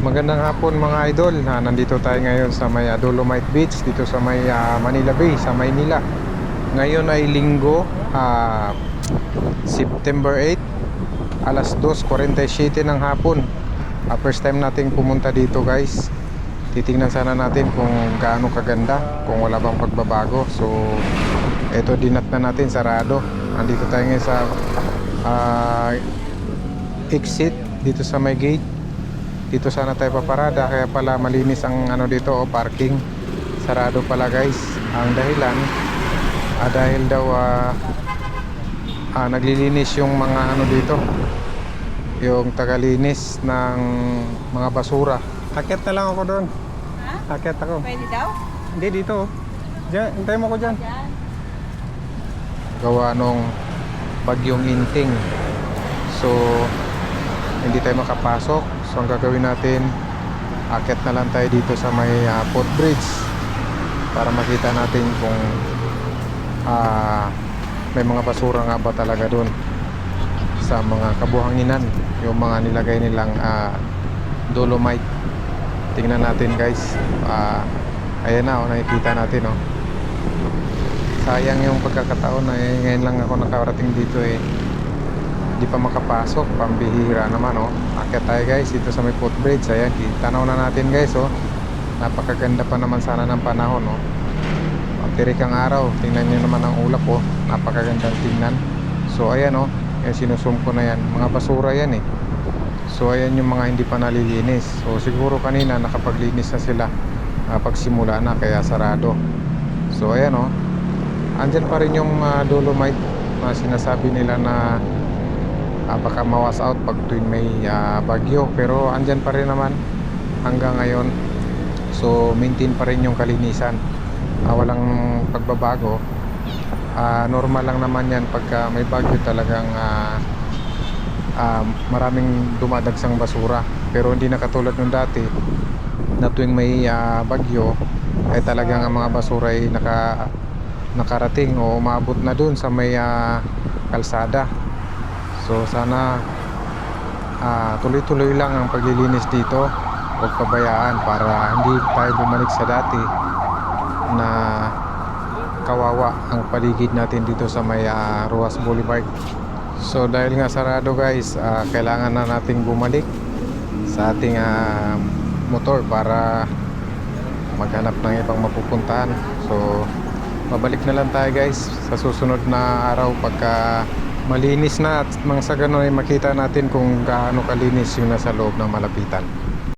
Magandang hapon mga idol. na nandito tayo ngayon sa may ah, Dolomite Beach dito sa may ah, Manila Bay sa Maynila. Ngayon ay linggo, ah, September 8, alas 2:47 ng hapon. Ah, first time nating pumunta dito, guys. Titingnan sana natin kung gaano kaganda, kung wala bang pagbabago. So, eto dinat na natin sarado. Nandito tayo ngayon sa ah, exit dito sa may gate dito sana tayo paparada kaya pala malinis ang ano dito oh, parking sarado pala guys ang dahilan ah, dahil daw ah, ah, naglilinis yung mga ano dito yung tagalinis ng mga basura akit na lang ako doon Ha? akit ako Pwede daw? hindi dito oh. Diyan, hintay mo ko dyan Yan. gawa nung bagyong inting so hindi tayo makapasok. So ang gagawin natin akit na lang tayo dito sa may uh, footbridge para makita natin kung ah, may mga basura nga ba talaga doon sa mga kabuhanginan yung mga nilagay nilang ah, dolomite. Tingnan natin guys. Ah, ayan na oh, nakikita natin oh. Sayang yung pagkakataon na eh, ngayon lang ako nakarating dito eh di pa makapasok pambihira naman oh. Akit tayo guys dito sa may footbridge. Ayan tanaw na natin guys oh. Napakaganda pa naman sana ng panahon oh. Ang tirik ang araw tingnan nyo naman ang ulap oh. Napakagandang tingnan. So ayan oh. Yan sinusum ko na yan. Mga basura yan eh. So ayan yung mga hindi pa nalilinis. So siguro kanina nakapaglinis na sila. Ah, pagsimula na kaya sarado. So ayan oh. Andyan pa rin yung ah, dolomite na sinasabi nila na ah, baka mawas out pag tuwing may ah, bagyo. Pero andyan pa rin naman hanggang ngayon. So maintain pa rin yung kalinisan. Ah, walang pagbabago. Ah, normal lang naman yan pagka may bagyo talagang ah, ah, maraming dumadagsang basura. Pero hindi na katulad nung dati na tuwing may ah, bagyo ay talagang ang mga basura ay naka nakarating o umabot na dun sa may ah, kalsada so sana ah, tuloy-tuloy lang ang paglilinis dito. Huwag pabayaan para hindi tayo bumalik sa dati na kawawa ang paligid natin dito sa may ah, Ruas Boulevard. So dahil nga sarado guys ah, kailangan na nating bumalik sa ating ah, motor para maghanap ng ibang mapupuntahan. So babalik na lang tayo guys sa susunod na araw pagka malinis na at mga sa ganun ay makita natin kung gaano kalinis yung nasa loob ng malapitan